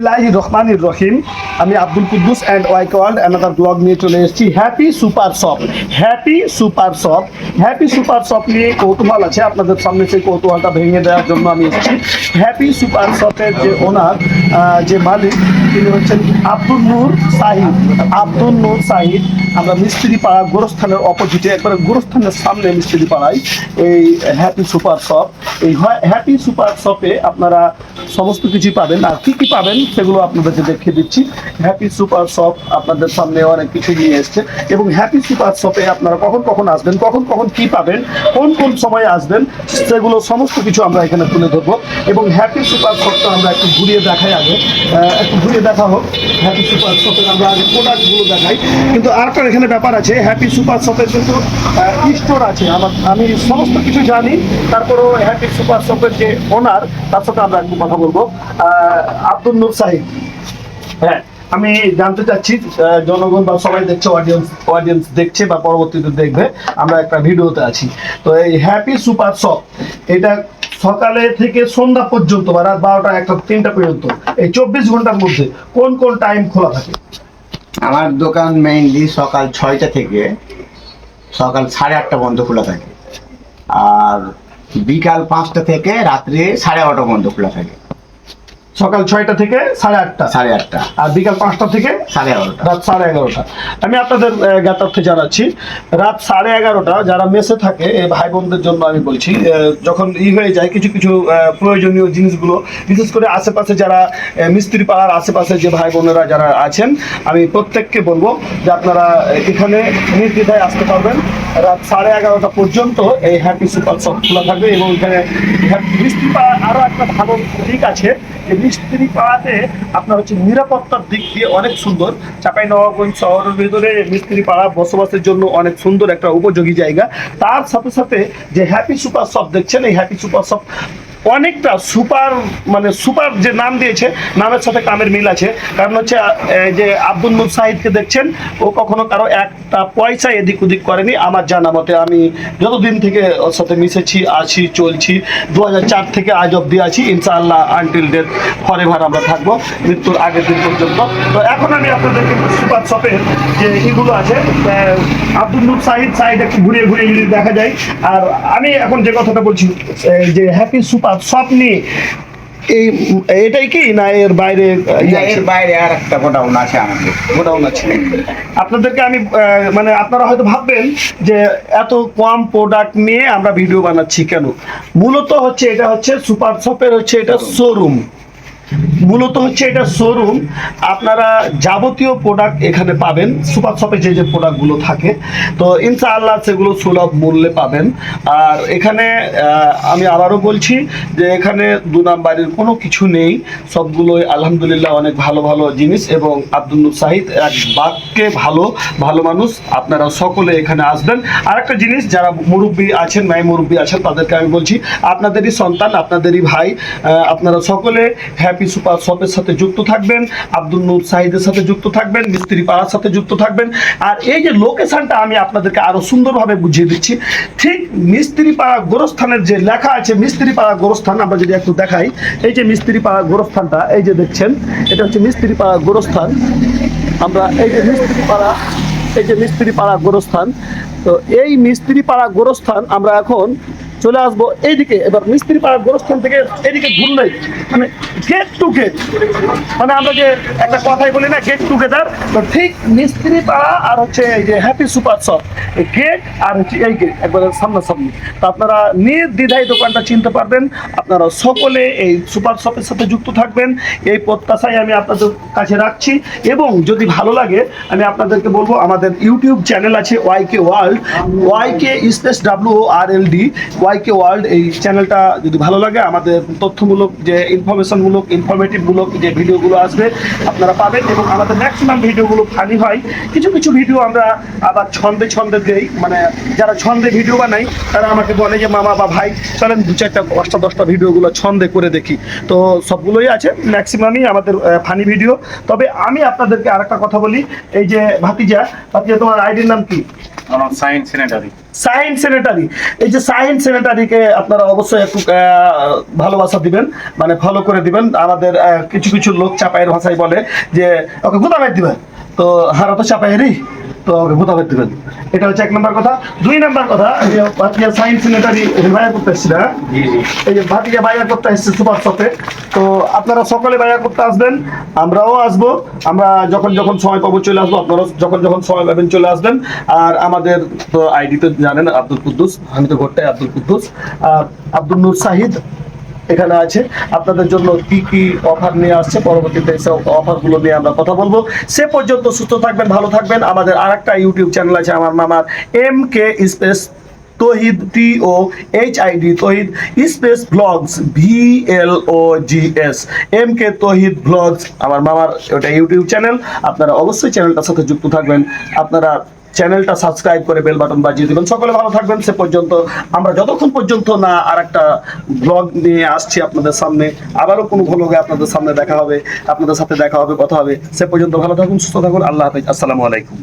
লাহি রহমান রহিম। আমি Abdul Kuddus and YK world another blog নিয়ে চলে এসেছি। Happy super shop happy super shop happy super shop নিয়ে কৌতূহল আছে। আপনাদের সামনে সেই কৌতূহলটা ভেঙে দেওয়ার জন্য আমি এসেছি। হ্যাপি সুপার শপের যে ওনার যে মালিক, তিনি হচ্ছেন আব্দুল নূর সাহিদ। আব্দুল নূর সাহিদ আমরা মিস্ত্রি পাড়া গোরস্থানের অপোজিটে একবারে গোরস্থানের সামনে মিস্ত্রি পাড়ায় এই হ্যাপি সুপার শপ এই হ্যাপি সুপার শপে আপনারা সমস্ত কিছু পাবেন। আর কি কি পাবেন সেগুলো আপনাদেরকে দেখিয়ে দিচ্ছি। হ্যাপি সুপার শপ আপনাদের সামনে অনেক কিছু নিয়ে এসছে। এবং হ্যাপি সুপার শপে আপনারা কখন কখন আসবেন, কখন কখন কি পাবেন, কোন কোন সময়ে আসবেন, সেগুলো সমস্ত কিছু আমরা এখানে তুলে ধরবো। এবং হ্যাপি সুপার শপটা আমরা একটু ঘুরিয়ে দেখাই আগে। একটু ঘুরিয়ে দেখা হোক। হ্যাপি সুপার শপের আমরা আগে প্রোডাক্টগুলো দেখাই। কিন্তু আরেকটা এখানে ব্যাপার আছে হ্যাপি সুপার শপের কিন্তু স্টোর আছে। আমার, আমি সমস্ত কিছু জানি, তারপরেও হ্যাপি সুপার শপের যে ওনার তার সাথে আমরা একটু কথা বলব। আব্দুল নূর সাহিদ হ্যাঁ আমি জানতে চাচ্ছি জনগণ বা সবাই দেখছে অডিয়েন্স অডিয়েন্স দেখছে বা পরবর্তীতে দেখবে, আমরা একটা ভিডিওতে আছি। তো এই হ্যাপি সুপার শপ এটা সকালে থেকে সন্ধ্যা পর্যন্ত বা রাত বারোটা একটা তিনটা পর্যন্ত, এই চব্বিশ ঘণ্টার মধ্যে কোন কোন টাইম খোলা থাকে? আমার দোকান মেইনলি সকাল ছয়টা থেকে সকাল সাড়ে আটটা পর্যন্ত খোলা থাকে। আর বিকাল পাঁচটা থেকে রাত্রে সাড়ে এগারোটা পর্যন্ত খোলা থাকে। সকাল ছয়টা থেকে সাড়ে আটটা। সাড়ে আটটা। আর বিকাল পাঁচটা থেকে সাড়ে এগারোটা। রাত সাড়ে এগারোটা। আমি আপনাদের জ্ঞাতার্থে জানাচ্ছি রাত সাড়ে এগারোটা যারা মেসে থাকে এই ভাই বোনদের জন্য আমি বলছি যখন ই হয়ে যায় কিছু কিছু প্রয়োজনীয় জিনিসগুলো বিশেষ করে আশেপাশে যারা মিস্ত্রি পাড়ার আশেপাশে যে ভাই বোনেরা যারা আছেন আমি প্রত্যেককে বলব যে আপনারা এখানে নির্দ্বিধায় আসতে পারবেন। রাত সাড়ে এগারোটা পর্যন্ত এই হ্যাপি সুপার শপ খোলা থাকবে এবং এখানে মিস্ত্রি পাড়া আরও একটা ভালো দিক আছে যে মিস্ত্রি পাড়াতে আপনার হচ্ছে নিরাপত্তার দিক দিয়ে অনেক সুন্দর। চাপাই নবাবগঞ্জ শহরের ভিতরে মিস্ত্রি পাড়া বসবাসের জন্য অনেক সুন্দর একটা উপযোগী জায়গা। তার সাথে সাথে যে হ্যাপি সুপার শপ দেখছেন, এই হ্যাপি সুপার শপ অনেকটা সুপার মানে সুপার যে নাম দিয়েছে, নামের সাথে কামের মিল আছে। কারণ হচ্ছে যে আব্দুল নূর সাহিদকে দেখছেন, ও কখনো কারও একটা পয়সা এদিক ওদিক করেনি। আমার জানা মতে আমি যতদিন থেকে ওর সাথে মিশেছি, আছি, চলছি দু থেকে আজ অব্দি আছি, ইনশাআল্লাহ আনটিল ডেথ ফরেভার আমরা থাকব, মৃত্যুর আগের দিন পর্যন্ত। তো এখন আমি আপনাদেরকে সুপার শপের যে ইগুলো আছে আব্দুল নূর সাহিদ সাইড একটু ঘুরিয়ে ঘুরিয়ে দেখা যায়। আর আমি এখন যে কথাটা বলছি যে হ্যাপি সুপার নিয়ে এই এটাই কি না এর বাইরে ইয়ে এর বাইরে আর একটা গোডাউন আছে আমাদের। গোডাউন আছে। আপনাদেরকে আমি মানে আপনারা হয়তো ভাববেন যে এত কম প্রোডাক্ট নিয়ে আমরা ভিডিও বানাচ্ছি কেন? মূলত হচ্ছে এটা হচ্ছে সুপার শপের হচ্ছে এটা শোরুম মূলত হচ্ছে এটা শোরুম আপনারা যাবতীয় প্রোডাক্ট এখানে পাবেন। সুপার শপে যে যে প্রোডাক্টগুলো থাকে। তো ইনশাআল্লাহ সেগুলো সুলভ মূল্যে পাবেন। আর এখানে আমি আবারও বলছি যে এখানে দু নাম্বারের কোনো কিছু নেই। সবগুলোই আলহামদুলিল্লাহ অনেক ভালো ভালো জিনিস এবং আব্দুল সাহিদ এক বাক্যে ভালো ভালো মানুষ। আপনারা সকলে এখানে আসবেন। আর একটা জিনিস, যারা মুরব্বী আছেন নাই মুরব্বী আছেন, তাদেরকে আমি বলছি, আপনাদেরই সন্তান, আপনাদেরই ভাই আপনারা সকলে হ্যাপি সুপার শপের সাথে যুক্ত থাকবেন, আব্দুল নূর সাহিদের সাথে যুক্ত থাকবেন, মিস্ত্রি পাড়ার সাথে যুক্ত থাকবেন। আর এই যে লোকেশনটা আমি আপনাদেরকে সুন্দরভাবে বুঝিয়ে দিচ্ছি, ঠিক গোরস্থানের যে লেখা আছে গোরস্থান, আমরা যদি একটু দেখাই, এই যে মিস্ত্রি পাড়া গোরস্থানটা, এই যে দেখছেন, এটা হচ্ছে মিস্ত্রি পাড়া গোরস্থান। আমরা এই যে মিস্ত্রি পাড়া, এই যে মিস্ত্রি পাড়া গোরস্থান, তো এই মিস্ত্রি পাড়া গোরস্থান আমরা এখন চলে আসব। এইদিকে, এবার মিস্ত্রি পাড়া গোরস্থান থেকে এদিকে ঘুরলেই মানে গেট টু গেট মানে আমরা যে একটা কথাই বলি না গেট টুগেদার তো ঠিক মিস্ত্রি পাড়া আর হচ্ছে এই যে হ্যাপি সুপার শপ এই গেট আর হচ্ছে এই গেট একবারে সামনাসামনি। তো আপনারা নির্দ্বিধায় দোকানটা চিনতে পারবেন। আপনারা সকলে এই সুপার শপের সাথে যুক্ত থাকবেন। এই প্রত্যাশায় আমি আপনাদের কাছে রাখছি। এবং যদি ভালো লাগে, আমি আপনাদেরকে বলব, আমাদের ইউটিউব চ্যানেল আছে YK world YK space W R L D YK world, এই চ্যানেলটা যদি ভালো লাগে, আমাদের তথ্যমূলক যে ইনফরমেশনমূলক, ইনফরমেটিভমূলক যে ভিডিওগুলো আসবে, আপনারা পাবেন এবং আমাদের ম্যাক্সিমাম ভিডিওগুলো ফানি হয়। কিছু কিছু ভিডিও আমরা আবার ছন্দে ছন্দে দেই। মানে যারা ছন্দে ভিডিও বানাই তারা আমাকে বলে যে, মামা বা ভাই, চলেন দু চারটা দশটা দশটা ভিডিওগুলো ছন্দে করে দেখি। তো সবগুলোই আছে, ম্যাক্সিমামই আমাদের ফানি ভিডিও। তবে আমি আপনাদেরকে আরেকটা কথা বলি, এই যে ভাতিজা ভাতিজা, তোমার আইডির নাম কি? সাইন সেনেটারি সায়েন্স সেনেটারি এই যে সায়েন্স সেনেটারিকে আপনারা অবশ্যই একটু ভালোবাসা দিবেন মানে ফলো করে দিবেন। আমাদের কিছু কিছু লোক চাপাইয়ের ভাষায় বলে যে, ওকে গুদামের দিবেন। তো হারা তো চাপাইয়েরই। তো এটা হচ্ছে এক নম্বর কথা। দুই নম্বর কথা এই যে ভাটিয়া সাইন সেনেটারি বাইয়া করতে এসছি না। এই যে ভাটিয়া করতে এসছে সুপার শপে। তো আপনারা সকলে বাইয়া করতে আসবেন আমরাও আসব। আমরা যখন যখন সময় পাবো চলে আসব আপনারা যখন যখন সময় পাবেন চলে আসবেন। আর আমাদের তো আইডি তো জানেন আব্দুল কুদ্দুস আমি তো ঘরটাই আব্দুল কুদ্দুস। আর আব্দুল নূর সাহিদ এখানে আছে। আপনাদের জন্য কি কি অফার নিয়ে আসছে? পরবর্তীতে সব অফারগুলো নিয়ে আমরা কথা বলব। সে পর্যন্ত সুস্থ থাকবেন, ভালো থাকবেন। আমাদের আরেকটা ইউটিউব চ্যানেল আছে আমার মামার M K space Tohid T O H I D Tohid space blogs V L O G S M K Tohid blogs আমার মামার ওটা ইউটিউব চ্যানেল আপনারা অবশ্যই চ্যানেলটার সাথে যুক্ত থাকবেন। আপনারা চ্যানেলটা সাবস্ক্রাইব করে বেল বাটন বাজিয়ে দেবেন। সকলে ভালো থাকবেন। সে পর্যন্ত আমরা যতক্ষণ পর্যন্ত না আর একটা ব্লগ নিয়ে আসছি আপনাদের সামনে, আবারও কোনো ভ্লগে আপনাদের সামনে দেখা হবে, আপনাদের সাথে দেখা হবে, কথা হবে। সে পর্যন্ত ভালো থাকুন, সুস্থ থাকুন। আল্লাহ হাফিজ। আসসালামু আলাইকুম।